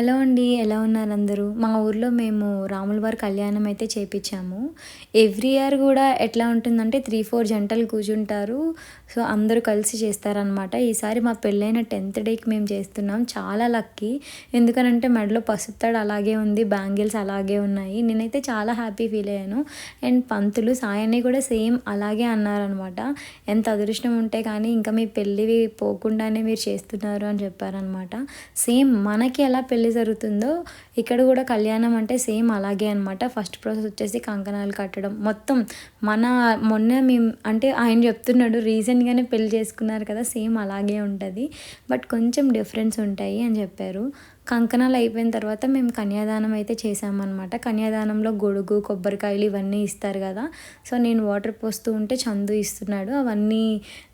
Hello అండి ఎలా ఉన్నారు అందరూ? మా ఊర్లో మేము రాముల వారి కళ్యాణం అయితే చేపించాము ఎవ్రీ ఇయర్ కూడా ఎట్లా ఉంటుందంటే త్రీ ఫోర్ జంటలు కూర్చుంటారు. సో అందరూ కలిసి చేస్తారనమాట ఈసారి మా పెళ్ళైన టెన్త్ డేకి మేము చేస్తున్నాం. చాలా లక్కీ. ఎందుకనంటే మెడలో పసుపుతాడు అలాగే ఉంది బ్యాంగిల్స్ అలాగే ఉన్నాయి. నేనైతే చాలా హ్యాపీ ఫీల్ అయ్యాను. అండ్ పంతులు సాయన్ని కూడా సేమ్ అలాగే అన్నారనమాట ఎంత అదృష్టం ఉంటే కానీ ఇంకా మీ పెళ్ళి పోకుండానే మీరు చేస్తున్నారు అని చెప్పారనమాట సేమ్ మనకి ఎలా పెళ్ళి జరుగుతుందో ఇక్కడ కూడా కళ్యాణం అంటే సేమ్ అలాగే అనమాట ఫస్ట్ ప్రాసెస్ వచ్చేసి కంకణాలు కట్టడం. మొత్తం మన మొన్న మేము అంటే ఆయన చెప్తున్నాడు రీసెంట్గానే పెళ్ళి చేసుకున్నారు కదా సేమ్ అలాగే ఉంటుంది. బట్ కొంచెం డిఫరెన్స్ ఉంటాయి అని చెప్పారు. కంకణాలు అయిపోయిన తర్వాత మేము కన్యాదానం అయితే చేసామన్నమాట కన్యాదానంలో గొడుగు కొబ్బరికాయలు ఇవన్నీ ఇస్తారు కదా. సో నేను వాటర్ పోస్తూ ఉంటే చందు ఇస్తున్నాడు. అవన్నీ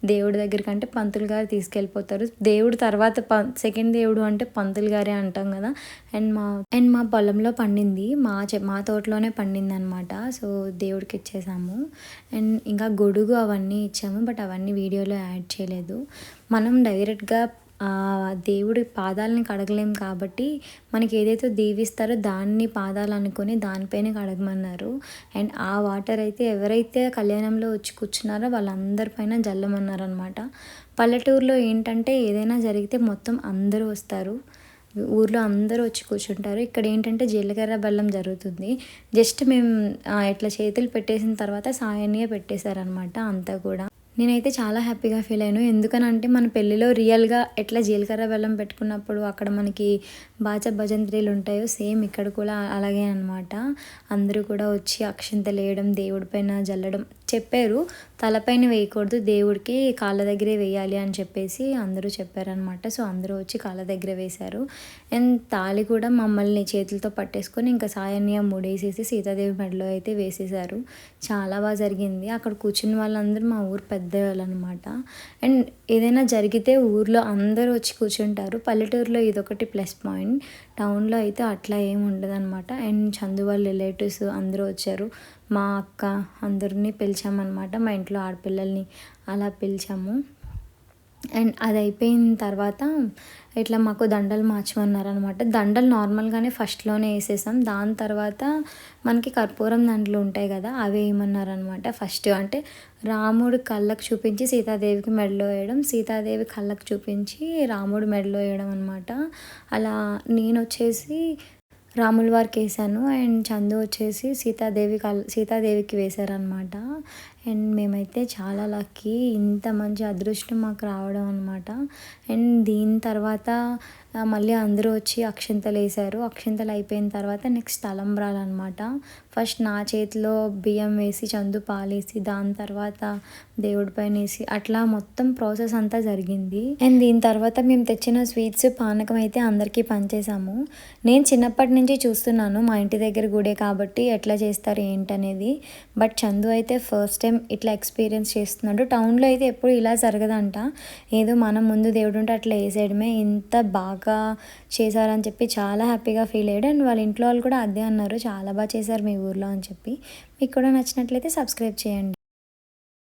దేవుడి దగ్గరికి అంటే పంతులు గారు తీసుకెళ్ళిపోతారు. దేవుడు తర్వాత ప సెకండ్ దేవుడు అంటే పంతులు గారే అంటాం కదా. అండ్ మా అండ్ మా పొలంలో పండింది. మా చె మా తోటలోనే పండింది అనమాట సో దేవుడికి ఇచ్చేసాము. అండ్ ఇంకా గొడుగు అవన్నీ ఇచ్చాము. బట్ అవన్నీ వీడియోలో యాడ్ చేయలేదు. మనం డైరెక్ట్గా దేవుడి పాదాలని కడగలేం కాబట్టి మనకి ఏదైతే దీవిస్తారో దాన్ని పాదాలు అనుకొని దానిపైన కడగమన్నారు. అండ్ ఆ వాటర్ అయితే ఎవరైతే కళ్యాణంలో వచ్చి కూర్చున్నారో వాళ్ళందరిపైన జల్లమన్నారనమాట పల్లెటూరులో ఏంటంటే ఏదైనా జరిగితే మొత్తం అందరూ వస్తారు. ఊర్లో అందరూ వచ్చి కూర్చుంటారు. ఇక్కడ ఏంటంటే జీలకర్ర బెల్లం జరుగుతుంది. జస్ట్ మేము ఇట్లా చేతులు పెట్టేసిన తర్వాత సాయన్నీయ పెట్టేశారనమాట అంతా కూడా. నేనైతే చాలా హ్యాపీగా ఫీల్ అయ్యాను. ఎందుకనంటే మన పెళ్ళిలో రియల్గా ఎట్లా జీలకర్ర బెల్లం పెట్టుకున్నప్పుడు అక్కడ మనకి బాచ భజంత్రీలు ఉంటాయో సేమ్ ఇక్కడ కూడా అలాగే అనమాట అందరూ కూడా వచ్చి అక్షింతలు వేయడం దేవుడి పైన జల్లడం చెప్పారు. తలపైన వేయకూడదు దేవుడికి కాళ్ళ దగ్గరే వేయాలి అని చెప్పేసి అందరూ చెప్పారనమాట సో అందరూ వచ్చి కాళ్ళ దగ్గర వేశారు. అండ్ తాళి కూడా మమ్మల్ని చేతులతో పట్టేసుకొని ఇంకా సాయన్య ముడేసేసి సీతాదేవి మెడలో అయితే వేసేసారు చాలా బాగా జరిగింది. అక్కడ కూర్చున్న వాళ్ళందరూ మా ఊరు పెద్ద అనమాట అండ్ ఏదైనా జరిగితే ఊర్లో అందరూ వచ్చి కూర్చుంటారు. పల్లెటూరులో ఇదొకటి ప్లస్ పాయింట్. టౌన్లో అయితే అట్లా ఏమి ఉండదు అనమాట అండ్ చందు వాళ్ళ రిలేటివ్స్ అందరూ వచ్చారు. మా అక్క అందరినీ పిలిచామన్నమాట మా ఇంట్లో ఆడపిల్లల్ని అలా పిలిచాము. అండ్ అది అయిపోయిన తర్వాత ఇట్లా మాకు దండలు మార్చమన్నారనమాట దండలు నార్మల్గానే ఫస్ట్లోనే వేసేసాం. దాని తర్వాత మనకి కర్పూరం దండలు ఉంటాయి కదా అవి వేయమన్నారనమాట ఫస్ట్. అంటే రాముడు కళ్ళకు చూపించి సీతాదేవికి మెడలో వేయడం సీతాదేవి కళ్ళకు చూపించి రాముడు మెడలో వేయడం అనమాట అలా నేను వచ్చేసి రాముల వారికి వేసాను అండ్ చందు వచ్చేసి సీతాదేవి కల్ సీతాదేవికి వేశారనమాట అండ్ మేమైతే చాలా లక్కీ. ఇంత మంచి అదృష్టం మాకు రావడం అనమాట అండ్ దీని తర్వాత మళ్ళీ అందరూ వచ్చి అక్షింతలు వేశారు. అక్షింతలు అయిపోయిన తర్వాత నెక్స్ట్ తలంబ్రాలు అనమాట ఫస్ట్ నా చేతిలో బియ్యం వేసి చందు పాలేసి దాని తర్వాత దేవుడి పైన వేసి అట్లా మొత్తం ప్రాసెస్ అంతా జరిగింది. అండ్ దీని తర్వాత మేము తెచ్చిన స్వీట్స్ పానకం అయితే అందరికీ పనిచేసాము నేను చిన్నప్పటి నుంచి చూస్తున్నాను. మా ఇంటి దగ్గర గుడే కాబట్టి ఎట్లా చేస్తారు ఏంటనేది. బట్ చందు అయితే ఫస్ట్ టైం ఇట్లా ఎక్స్పీరియన్స్ చేస్తున్నాడు. టౌన్లో అయితే ఎప్పుడు ఇలా జరగదంట. ఏదో మనం ముందు దేవుడు ఉంటే అట్లా వేసేయడమే. ఇంత బాగా చేశారని చెప్పి చాలా హ్యాపీగా ఫీల్ అయ్యాడు. అండ్ వాళ్ళ ఇంట్లో వాళ్ళు కూడా అదే అన్నారు. చాలా బాగా చేశారు మీ ఊర్లో అని చెప్పి. మీకు కూడా నచ్చినట్లయితే సబ్స్క్రైబ్ చేయండి.